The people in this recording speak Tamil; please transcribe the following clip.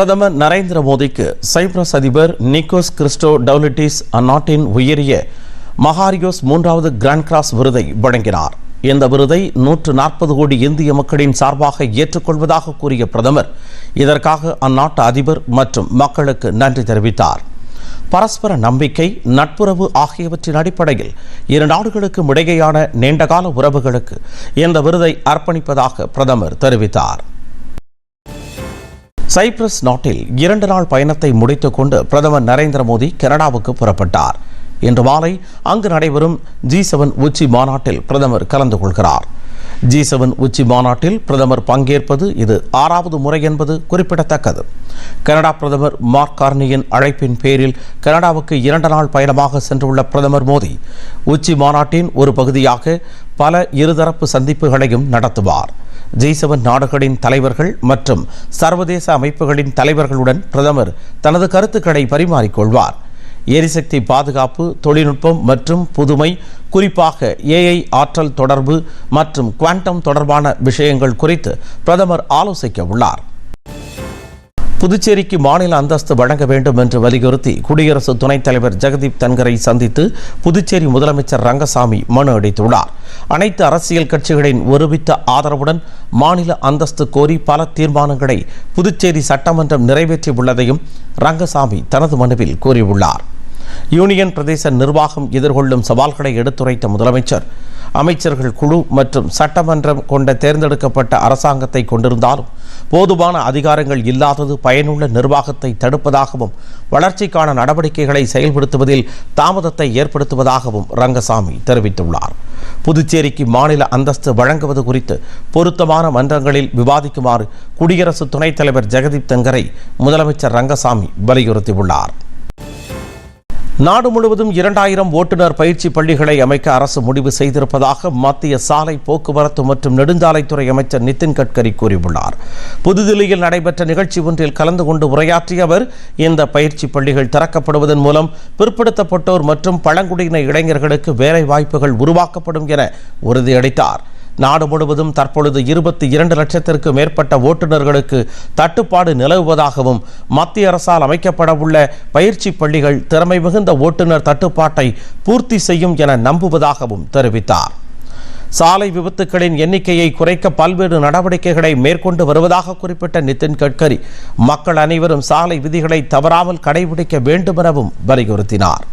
பிரதமர் நரேந்திர மோடிக்கு சைப்ரஸ் அதிபர் நிக்கோஸ் கிறிஸ்டோ டவுலிட்டிஸ் அந்நாட்டின் உயரிய மகாரியோஸ் மூன்றாவது கிராண்ட் கிராஸ் விருதை வழங்கினார். இந்த விருதை நூற்று நாற்பது கோடி இந்திய மக்களின் சார்பாக ஏற்றுக்கொள்வதாக கூறிய பிரதமர் இதற்காக அந்நாட்டு அதிபர் மற்றும் மக்களுக்கு நன்றி தெரிவித்தார். பரஸ்பர நம்பிக்கை நட்புறவு ஆகியவற்றின் அடிப்படையில் இரு நாடுகளுக்கும் இடையேயான நீண்டகால உறவுகளுக்கு இந்த விருதை அர்ப்பணிப்பதாக பிரதமர் தெரிவித்தார். சைப்ரஸ் நாட்டில் இரண்டு நாள் பயணத்தை முடித்துக் கொண்டு பிரதமர் நரேந்திர மோடி கனடாவுக்கு புறப்பட்டார். இன்று மாலை அங்கு நடைபெறும் ஜி செவன் உச்சி மாநாட்டில் பிரதமர் கலந்து கொள்கிறார். ஜி செவன் உச்சி மாநாட்டில் பிரதமர் பங்கேற்பது இது ஆறாவது முறை என்பது குறிப்பிடத்தக்கது. கனடா பிரதமர் மார்க் கார்னியின் அழைப்பின் பேரில் கனடாவுக்கு இரண்டு நாள் பயணமாக சென்றுள்ள பிரதமர் மோடி உச்சி மாநாட்டின் ஒரு பகுதியாக பல இருதரப்பு சந்திப்புகளையும் நடத்துவார். ஜி செவன் நாடுகளின் தலைவர்கள் மற்றும் சர்வதேச அமைப்புகளின் தலைவர்களுடன் பிரதமர் தனது கருத்துக்களை பரிமாறிக்கொள்வார். எரிசக்தி பாதுகாப்பு தொழில்நுட்பம் மற்றும் புதுமை குறிப்பாக ஏஐ ஆற்றல் தொடர்பு மற்றும் குவாண்டம் தொடர்பான விஷயங்கள் குறித்து பிரதமர் ஆலோசிக்க உள்ளார் புதுச்சேரிக்கு மாநில அந்தஸ்து வழங்க வேண்டும் என்று வலியுறுத்தி குடியரசு துணைத் தலைவர் ஜெகதீப் தன்கரை சந்தித்து புதுச்சேரி முதலமைச்சர் ரங்கசாமி மனு அளித்துள்ளார். அனைத்து அரசியல் கட்சிகளின் ஒருமித்த ஆதரவுடன் மாநில அந்தஸ்து கோரி பல தீர்மானங்களை புதுச்சேரி சட்டமன்றம் நிறைவேற்றியுள்ளதையும் ரங்கசாமி தனது மனுவில் கூறியுள்ளார். யூனியன் பிரதேச நிர்வாகம் எதிர்கொள்ளும் சவால்களை எடுத்துரைத்த முதலமைச்சர் அமைச்சர்கள் குழு மற்றும் சட்டமன்றம் கொண்ட தேர்ந்தெடுக்கப்பட்ட அரசாங்கத்தை கொண்டிருந்தாலும் போதுமான அதிகாரங்கள் இல்லாதது பயனுள்ள நிர்வாகத்தை தடுப்பதாகவும் வளர்ச்சிக்கான நடவடிக்கைகளை செயல்படுத்துவதில் தாமதத்தை ஏற்படுத்துவதாகவும் ரங்கசாமி தெரிவித்துள்ளார். புதுச்சேரிக்கு மாநில அந்தஸ்து வழங்குவது குறித்து பொருத்தமான மன்றங்களில் விவாதிக்குமாறு குடியரசு துணைத் தலைவர் ஜெகதீப் தங்கரை முதலமைச்சர் ரங்கசாமி வலியுறுத்தியுள்ளார். நாடு முழுவதும் இரண்டாயிரம் ஓட்டுநர் பயிற்சி பள்ளிகளை அமைக்க அரசு முடிவு செய்திருப்பதாக மத்திய சாலை போக்குவரத்து மற்றும் நெடுஞ்சாலைத்துறை அமைச்சர் நிதின் கட்கரி கூறியுள்ளார். புதுதில்லியில் நடைபெற்ற நிகழ்ச்சி ஒன்றில் கலந்து கொண்டு உரையாற்றிய அவர் இந்த பயிற்சி பள்ளிகள் திறக்கப்படுவதன் மூலம் பிற்படுத்தப்பட்டோர் மற்றும் பழங்குடியின இளைஞர்களுக்கு வேலை வாய்ப்புகள் உருவாக்கப்படும் என உறுதியளித்தார். நாடு முழுவதும் தற்பொழுது இருபத்தி இரண்டு லட்சத்திற்கு மேற்பட்ட ஓட்டுநர்களுக்கு தட்டுப்பாடு நிலவுவதாகவும் மத்திய அரசால் அமைக்கப்படவுள்ள பயிற்சி பள்ளிகள் திறமை மிகுந்த ஓட்டுநர் தட்டுப்பாட்டை பூர்த்தி செய்யும் என நம்புவதாகவும் தெரிவித்தார். சாலை விபத்துகளின் எண்ணிக்கையை குறைக்க பல்வேறு நடவடிக்கைகளை மேற்கொண்டு வருவதாக குறிப்பிட்ட நிதின் கட்கரி மக்கள் அனைவரும் சாலை விதிகளை தவறாமல் கடைபிடிக்க வேண்டுமெனவும் வலியுறுத்தினார்.